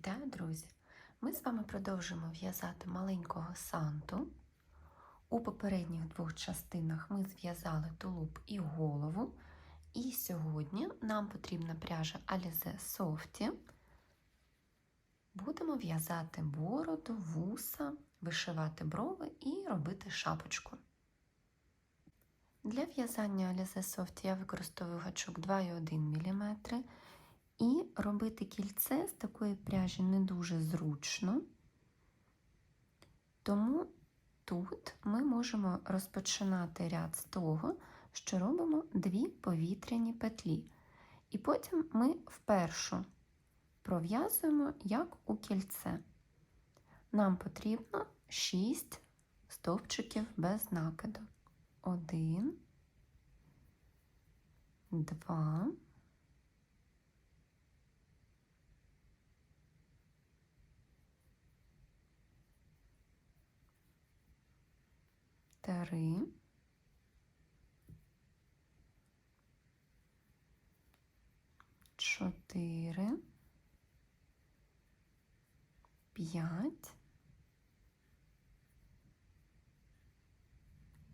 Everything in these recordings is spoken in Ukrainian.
Вітаю, друзі! Ми з вами продовжимо в'язати маленького санту. У попередніх двох частинах ми зв'язали тулуб і голову. І сьогодні нам потрібна пряжа Alize Softy. Будемо в'язати бороду, вуса, вишивати брови і робити шапочку. Для в'язання Alize Softy я використовую гачок 2,1 мм. І робити кільце з такої пряжі не дуже зручно, тому тут ми можемо розпочинати ряд з того, що робимо дві повітряні петлі. І потім ми впершу пров'язуємо як у кільце. Нам потрібно 6 стовпчиків без накиду. Один, два. Три, чотири, п'ять,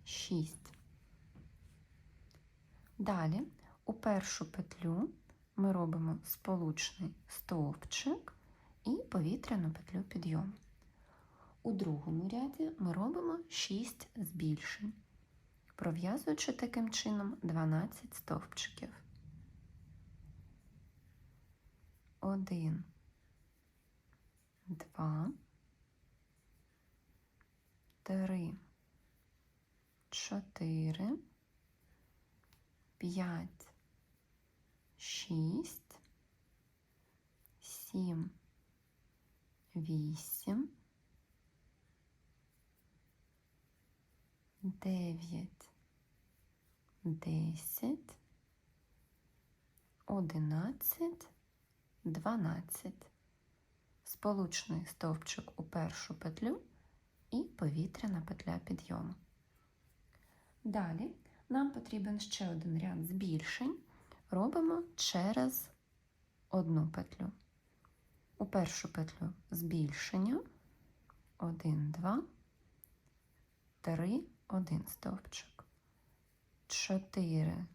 шість. Далі у першу петлю ми робимо сполучний стовпчик і повітряну петлю підйому. У другому ряді ми робимо 6 збільшень, пров'язуючи таким чином 12 стовпчиків. 1, 2, 3, 4, 5, 6, 7, 8, дев'ять, десять, одинадцять, дванадцять. Сполучний стовпчик у першу петлю і повітряна петля підйому. Далі нам потрібен ще один ряд збільшень. Робимо через одну петлю. У першу петлю збільшення 1, 2, 3, один стовпчик, 4,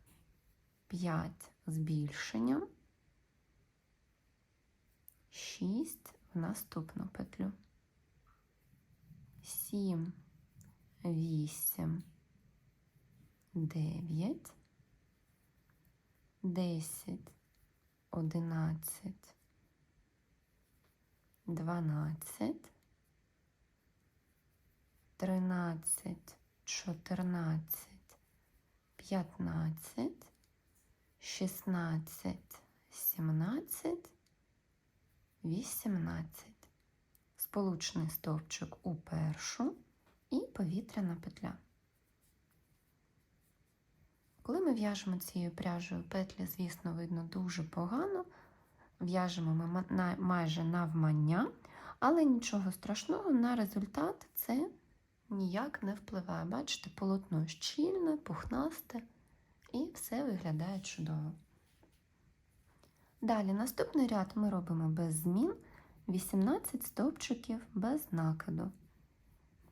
5 збільшенням, 6 в наступну петлю, 7, 8, 9, 10, 11, 12, 13, 14, 15, 16, 17, 18. Сполучний стовпчик у першу і повітряна петля. Коли ми в'яжемо цією пряжею петлі, звісно, видно дуже погано. В'яжемо ми майже навмання, але нічого страшного на результат це ніяк не впливає. Бачите, полотно щільне, пухнасте і все виглядає чудово. Далі наступний ряд ми робимо без змін 18 стовпчиків без накиду.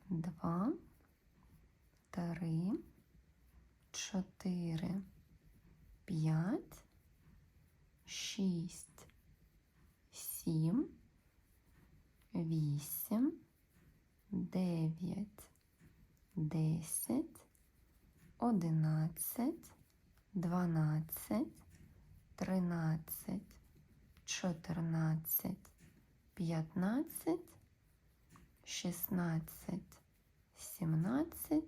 2, 3, 4, 5, 6, 7, 8, 9, 10, 11, 12, 13, 14, 15, 16, 17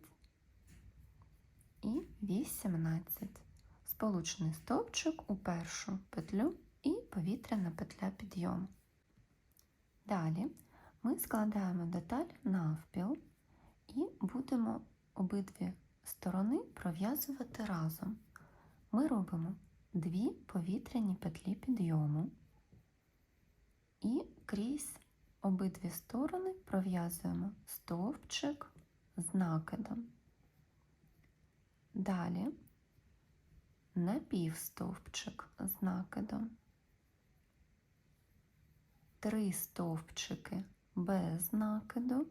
і 18. Сполучний стовпчик у першу петлю і повітряна петля підйому. Далі ми складаємо деталь навпіл будемо обидві сторони пров'язувати разом. Ми робимо дві повітряні петлі підйому і крізь обидві сторони пров'язуємо стовпчик з накидом. Далі напівстовпчик з накидом. три стовпчики без накиду.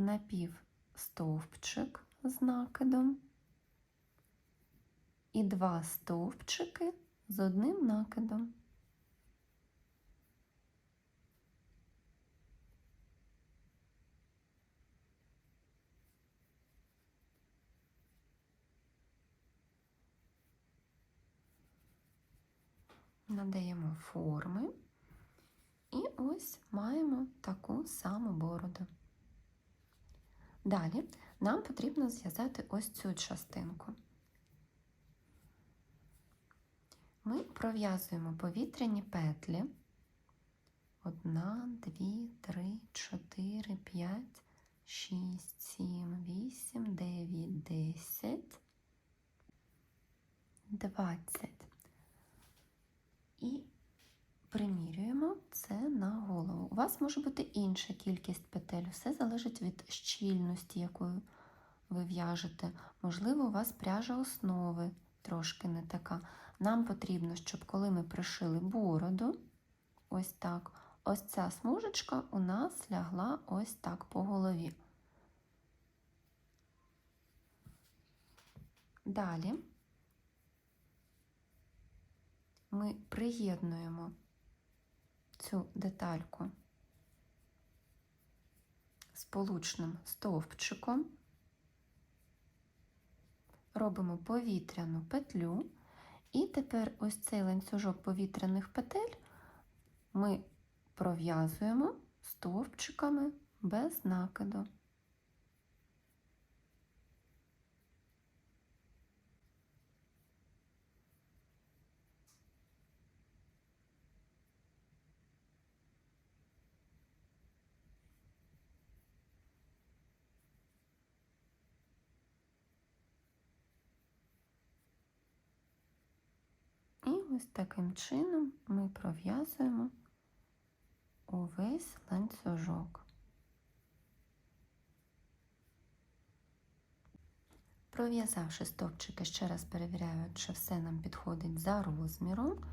Напів стовпчик з накидом і два стовпчики з одним накидом. надаємо форми і ось маємо таку саму бороду. Далі нам потрібно зв'язати ось цю частинку. Ми пров'язуємо повітряні петлі. Одна, дві, три, чотири, п'ять, шість, сім, вісім, дев'ять, десять, двадцять. І примірюємо це на голову. У вас може бути інша кількість петель. Все залежить від щільності, якою ви в'яжете. Можливо, у вас пряжа основи трошки не така. Нам потрібно, щоб коли ми пришили бороду, ось так, ось ця смужечка у нас лягла ось так по голові. Далі ми приєднуємо цю детальку сполучним стовпчиком, робимо повітряну петлю, і тепер ось цей ланцюжок повітряних петель ми пров'язуємо стовпчиками без накиду. І ось таким чином ми пров'язуємо увесь ланцюжок. Пров'язавши стовпчики, ще раз перевіряю, чи все нам підходить за розміром.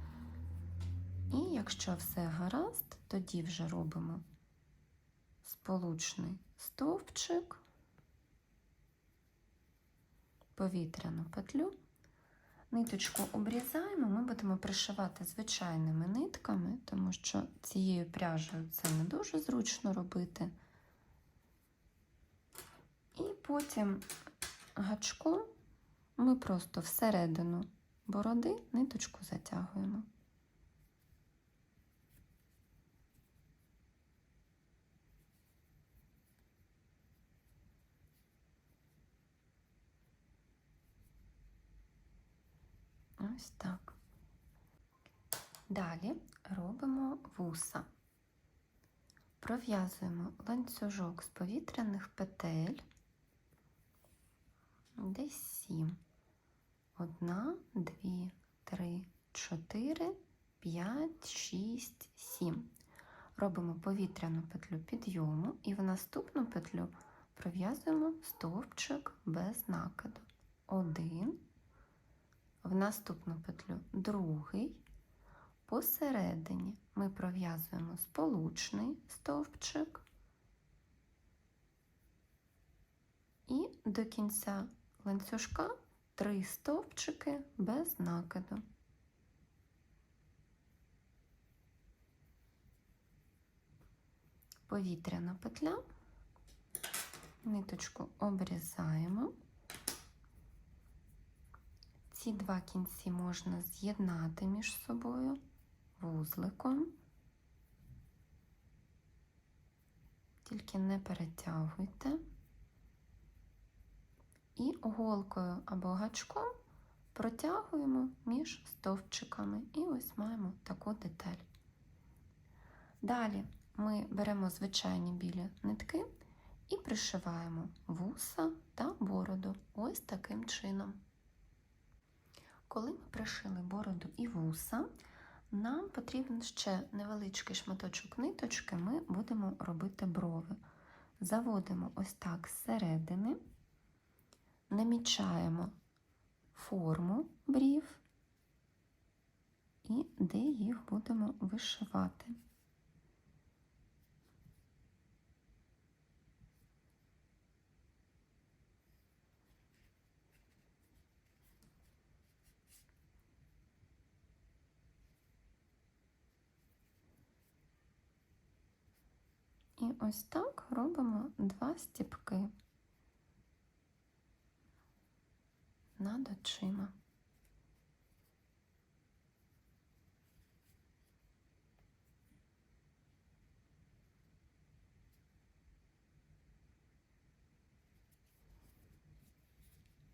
І якщо все гаразд, тоді вже робимо сполучний стовпчик, повітряну петлю. Ниточку обрізаємо, ми будемо пришивати звичайними нитками, тому що цією пряжею це не дуже зручно робити. І потім гачком ми просто всередину бороди ниточку затягуємо. Ось так. Далі робимо вуса. Пров'язуємо ланцюжок з повітряних петель. Десь сім. Одна, дві, три, чотири, п'ять, шість, сім. Робимо повітряну петлю підйому і в наступну петлю пров'язуємо стовпчик без накиду. Один, в наступну петлю другий. Посередині ми пров'язуємо сполучний стовпчик і до кінця ланцюжка три стовпчики без накиду. Повітряна петля, ниточку обрізаємо. Ці два кінці можна з'єднати між собою вузликом, тільки не перетягуйте. І голкою або гачком протягуємо між стовпчиками. І ось маємо таку деталь. Далі ми беремо звичайні білі нитки і пришиваємо вуса та бороду ось таким чином. Коли ми пришили бороду і вуса, нам потрібен ще невеличкий шматочок ниточки, ми будемо робити брови. Заводимо ось так зсередини, намічаємо форму брів і де їх будемо вишивати. І ось так робимо два стіпки над очима.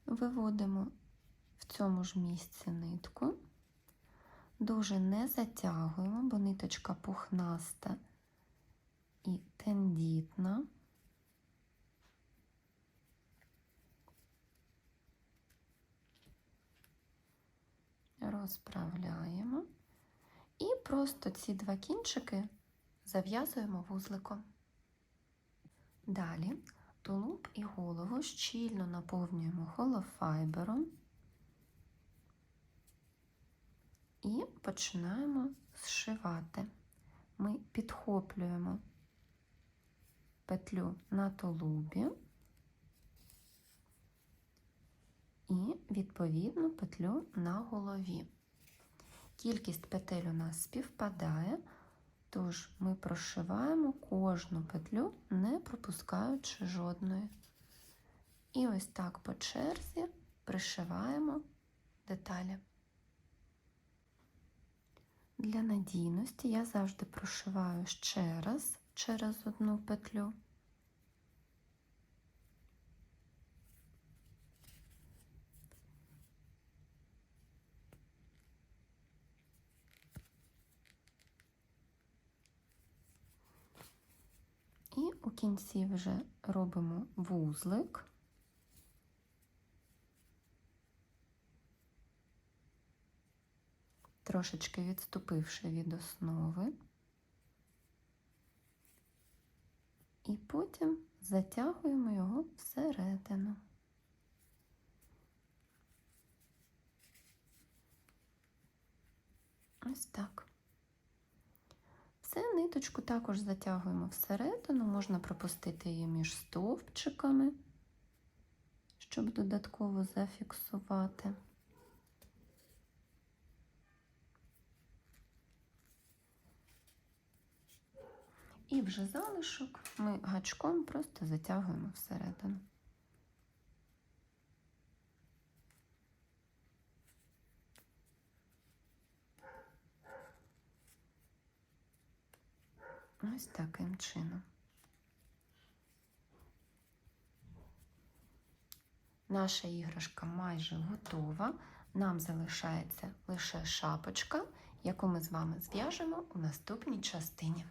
Виводимо в цьому ж місці нитку, дуже не затягуємо, бо ниточка пухнаста тендітна. Розправляємо і просто ці два кінчики зав'язуємо вузликом. Далі тулуб і голову щільно наповнюємо холофайбером і починаємо зшивати. Ми підхоплюємо петлю на тулубі і, відповідно, петлю на голові. Кількість петель у нас співпадає, тож ми прошиваємо кожну петлю, не пропускаючи жодної. І ось так по черзі пришиваємо деталі. Для надійності я завжди прошиваю ще раз через одну петлю. І у кінці вже робимо вузлик. Трошечки відступивши від основи. І потім затягуємо його всередину. Ось так. Все, ниточку також затягуємо всередину, можна пропустити її між стовпчиками, щоб додатково зафіксувати. І вже залишок ми гачком просто затягуємо всередину. Ось таким чином. Наша іграшка майже готова. Нам залишається лише шапочка, яку ми з вами зв'яжемо у наступній частині.